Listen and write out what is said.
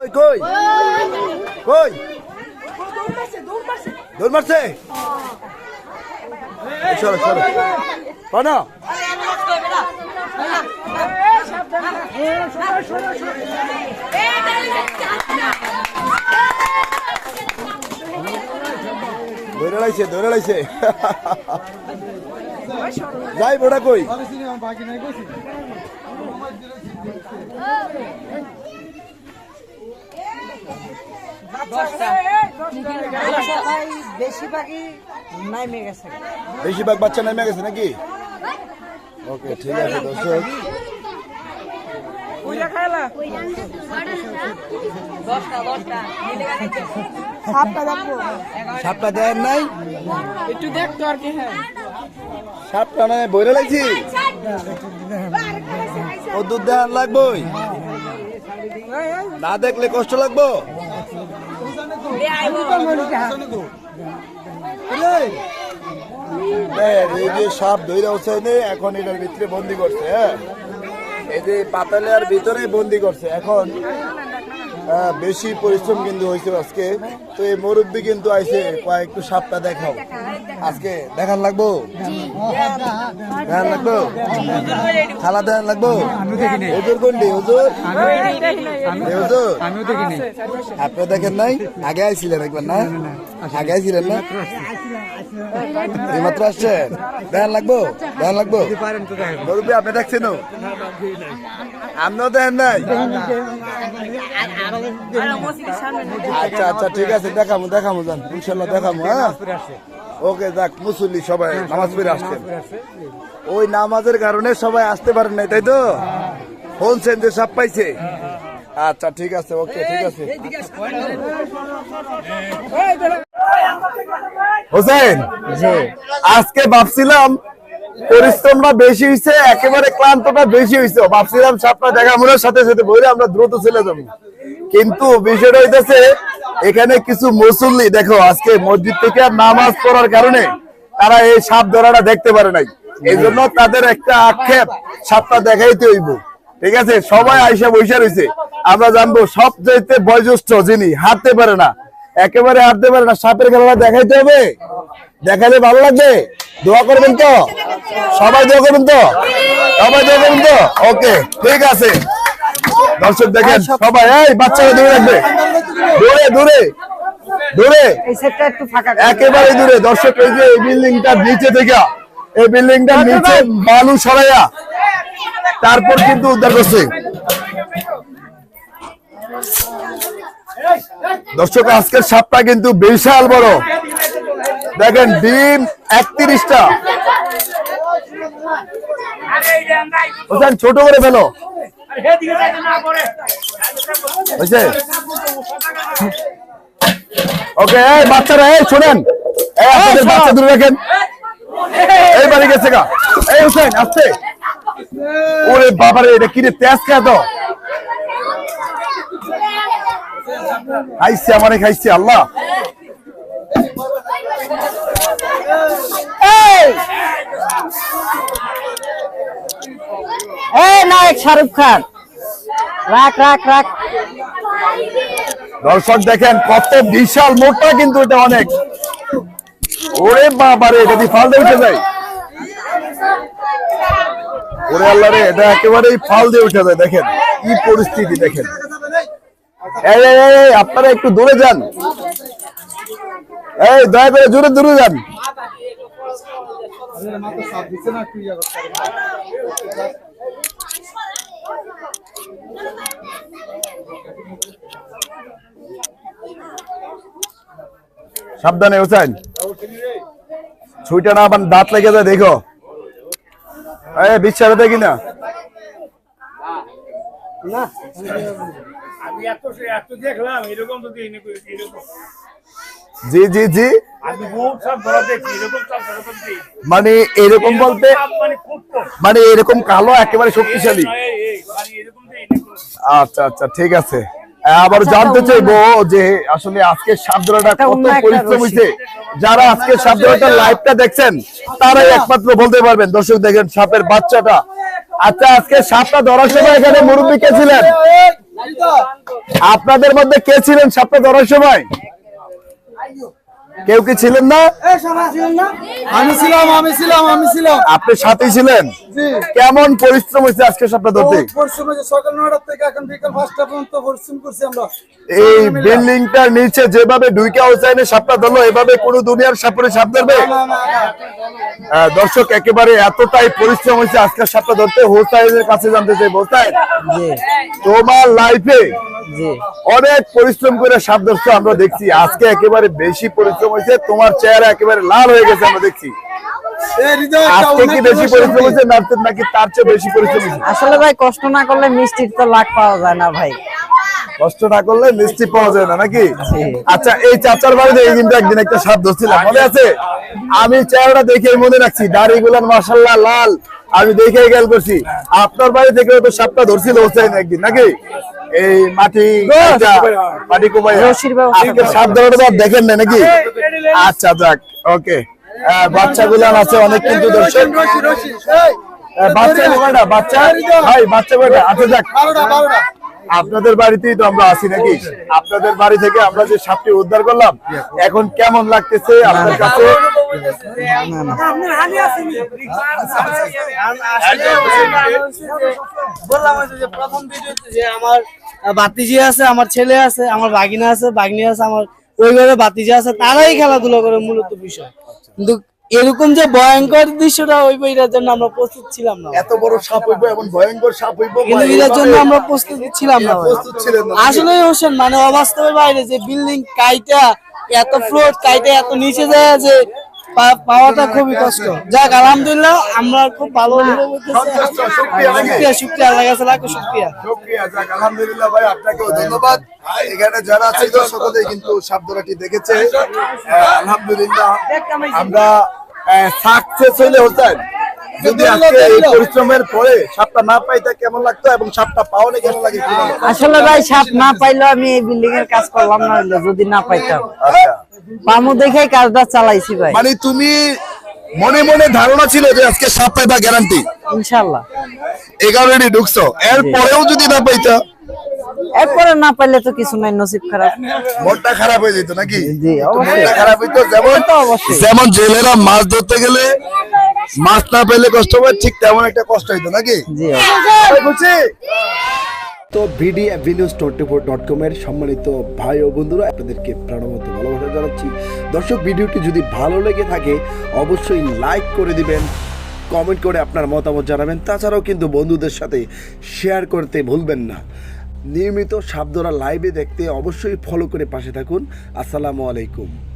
কই কই? কই? দৌড় মারছে? সরো সরো পানা ধরে লাইছে ধরে লাইছে যাই বড়া কই? বেশিরভাগই নাইমে গেছে বেশিরভাগ বাচ্চা নেমে গেছে নাকি? ওকে ঠিক আছে দর্শক। সাপটা দেন নাই? একটু দেখতো আর কি হ্যাঁ। সাপটা না বইরে লাগছি। ও দুধ লাগবই? না দেখলে কষ্ট লাগবো? এই যে সাপ ধৈরা হোসেনে এখন এটার ভিতরে বন্দি করছে হ্যাঁ এই যে পাতালের ভিতরে বন্দি করছে, এখন বেশি পরিশ্রম কিন্তু হয়েছে আজকে। তো এই মুরব্বী কিন্তু আইছে, কয় একটু সাপটা দেখাও। আজকে দেখান লাগবো? দেখান লাগবো? খালা দেখান লাগবো? হুজুর কোনটি, হুজুর? হুজুর? আপনি দেখেন নাই? আগে আইছিলেন একবার, না? আগে আইছিলেন না? এইমাত্র আসছেন? দেখান লাগবো? দেখান লাগবো? মুরব্বী, আপনি দেখছেন আপনিও দেখেন নাই? আচ্ছা আচ্ছা ঠিক আছে দেখামু দেখামু যান ইনশাল্লাহ দেখামু হ্যাঁ? ওকে যাক মুসল্লি সবাই নামাজ পড়ে আসছেন। ওই নামাজের কারণে সবাই আসতে পারেন নাই তাই তো? যে সাপ পাইছে? আচ্ছা ঠিক আছে ওকে ঠিক আছে। হোসেন আজকে ভাবছিলাম পরিশ্রমটা বেশি হয়েছে একেবারে ক্লান্তটা বেশি হয়েছে ভাবছিলাম সাপটা দেখা মনের সাথে সাথে বলে আমরা দ্রুত চলে যাব। কিন্তু বিষয়টা হইতেছে, এখানে কিছু মুসল্লি, দেখো, আজকে মসজিদ থেকে নামাজ পড়ার কারণে তারা এই সাপ ধরাটা দেখতে পারে নাই। এই জন্য তাদের একটা আক্ষেপ, সাপটা দেখাইতে হইব। ঠিক আছে? সবাই আইসা বৈশা রয়েছে আমরা জানব সব চাইতে বয়োজ্যেষ্ঠ যিনি, হাঁটতে পারে না, একেবারে হাঁটতে পারে না, সাপের খেলাটা দেখাইতে হবে? দেখালে ভালো লাগবে? দোয়া করবেন তো? সবাই দোয়া করবেন তো? সবাই দোয়া করবেন তো? ওকে, ঠিক আছে। দর্শক দেখেন সবাই এই বাচ্চারা দূরে রাখবে দূরে দূরে দূরে। এই সেটটা একটু ফাঁকা একেবারে দূরে। দর্শক এই যে এই বিল্ডিংটার নিচে থেকে এই বিল্ডিংটার নিচে বালু সরাইয়া তারপর কিন্তু উদ্ধার করছে। দর্শক আজকের সাপটা কিন্তু বিশাল বড়। দেখেন ডিম একত্রিশটা। ছোট করে ফেলো। ওকে এই বাচ্চারা এই শোনেন। এই আপনাদের বাচ্চা দূরে রাখেন এই বাড়ি গেছে গা। এই হোসেন আসছে। ওরে বাবারে এটা কিরে তেজ খেয়ে তো খাইছে আমারে খাইছে আল্লাহ। এই। নায়ক শাহরুখ খান। রাখ রাখ রাখ। দর্শক দেখেন কত বিশাল মোটা কিন্তু এটা অনেক। ওরে বাবারে এটা দিয়ে ফাল দিয়ে উঠে যায়? ওরে আল্লাহ রে এটা একেবারেই ফাল দিয়ে উঠে যায় দেখেন। কি পরিস্থিতি দেখেন। এই আপনারা একটু দূরে যান। এই দয়া করে জোরে দূরে যান। সাবধানে হোসেন ছুইটা না আবার দাঁত লেগে যায় দেখো। এই বিশ্বাস দেখি না জি জি জি। মানে এরকম বলতে মানে মানে এরকম কালো একেবারে শক্তিশালী। আচ্ছা আচ্ছা ঠিক আছে। আবার জানতে চাইব যে আসলে আজকে সাবধানটা কত পরিশ্রম রশি। হয়েছে? যারা আজকে সাবধানটা লাইভটা দেখছেন তারাই একমাত্র বলতে পারবেন। দর্শক দেখেন সাপের বাচ্চাটা। আচ্ছা আজকে সাপটা ধরার সময় এখানে মুরব্বী কে ছিলেন? আপনাদের মধ্যে কে ছিলেন সাপটা ধরার সময়? কেউ কি ছিলেন না? আমি ছিলাম আমি ছিলাম আমি ছিলাম। আপনি সাথে ছিলেন? কেমন পরিশ্রম হয়েছে আজকে সাপটা ধরতে? সকাল নয়টা থেকে এখন বিকাল পাঁচটা পর্যন্ত পরিশ্রম করছি আমরা। এই বিল্ডিংটার নিচে যেভাবে ঢুইকা হোসাইনে সাপটা ধরলো এভাবে কোন দুনিয়ার সাপরে সাপ ধরবে? দর্শক একেবারে এতটাই পরিশ্রম হয়েছে আজকের সাপটা ধরতে। হোসাইনের কাছে জানতে চাই হোসাইন তোমার লাইফে অনেক পরিশ্রম করে সাপ ধরছো আমরা দেখছি। আজকে একেবারে বেশি পরিশ্রম হয়েছে তোমার চেহারা একেবারে লাল হয়ে গেছে আমরা দেখছি। এই হৃদয় আজকে কি বেশি পরিশ্রম হয়েছে না- নাকি তার চেয়ে বেশি পরিশ্রম আসলে ভাই কষ্ট না করলে মিষ্টির তো লাখ পাওয়া যায় না ভাই। কষ্ট না করলে মিষ্টি পাওয়া যায় না নাকি? আচ্ছা এই চাচার বাড়িতে এই কিন্তু একদিন একটা সাপ ধরছিলাম মনে আছে? আমি চেহারাটা দেখে মনে রাখছি দাড়ি গুলান মাসাল্লাহ লাল আমি দেখে গেল করছি। আপনার বাড়ি থেকে তো সাপটা ধরছিল হোসেন একদিন নাকি? এই মাটি মাটি আজকে সাপ ধরাটা আর দেখেন না নাকি? আচ্ছা যাক ওকে। বাচ্চা গুলান আছে অনেক কিন্তু দর্শক। বাচ্চা বাচ্চা? ভাই বাচ্চা আচ্ছা যাক। আপনাদের বাড়িতেই তো আমরা আছি নাকি? আপনাদের বাড়ি থেকে আমরা যে সাপটি উদ্ধার করলাম এখন কেমন লাগতেছে আপনার কাছে বললাম যে প্রথম ভিডিওতে যে আমার বাতিজি আছে আমার ছেলে আছে আমার বাগিনা আছে বাগনি আছে আমার ওই ঘরে বাতিজি আছে তারাই খেলাধুলা করে মূলত বিষয় কিন্তু এরকম যে ভয়ঙ্কর দৃশ্যটা ওই বইটার জন্য আমরা প্রস্তুত ছিলাম না। এত বড় সাপ হইবো এমন ভয়ঙ্কর সাপ হইবো কিন্তু এটার জন্য আমরা প্রস্তুত ছিলাম না। প্রস্তুত ছিলেন না। আসলে হোসেন মানে অবাস্তবের বাইরে যে বিল্ডিং কাইটা এত ফ্লোর কাইটা এত নিচে যায় যে পাওয়াটা খুবই কষ্ট। যাক আলহামদুলিল্লাহ আমরা খুব ভালো শুকরিয়া? শুক্রিয়া আল্লাহ কাছে লাখো শুক্রিয়া। শুকরিয়া, যাক, আলহামদুলিল্লাহ ভাই আপনাকেও ধন্যবাদ। এখানে যারা ছিল সকলেই কিন্তু সাপ ধরাটি দেখেছে। আলহামদুলিল্লাহ আমরা সাকসেস হইলে হতেন যদি আজকে এই পরিশ্রমের পরে সাপটা না পাইতে কেমন লাগতো এবং সাপটা পাওয়ালে কেমন লাগে আসলে ভাই সাপ না পাইলেও আমি এই বিল্ডিং এর কাজ করলাম না হইলে যদি না পাইতাম। আচ্ছা। পামু দেখে কাজটা চালাইছি ভাই। মানে তুমি মনে মনে ধারণা ছিল যে আজকে সাপ পাইবা গ্যারান্টি ইনশাল্লাহ এই কারণে ঢুকছো। এর পরেও যদি না পাইতা? এরপরে না পাইলে তো কিছু নাই নসিব খারাপ। মনটা খারাপ হয়ে যেত নাকি? জি, অবশ্যই। খারাপ হইতো যেমন যেমন জেলেরা মাছ ধরতে গেলে মাছ না পেলে কষ্ট হয় ঠিক তেমন একটা কষ্ট হইতো নাকি? জি বুঝছি তো ভিডি V news twenty four dot কমের সম্মানিত ভাই ও বন্ধুরা আপনাদেরকে প্রাণবন্ত ভালোবাসা জানাচ্ছি। দর্শক ভিডিওটি যদি ভালো লেগে থাকে অবশ্যই লাইক করে দিবেন কমেন্ট করে আপনার মতামত জানাবেন। তাছাড়াও কিন্তু বন্ধুদের সাথে শেয়ার করতে ভুলবেন না। নিয়মিত সাবধরা লাইভে দেখতে অবশ্যই ফলো করে পাশে থাকুন। আসসালামু আলাইকুম।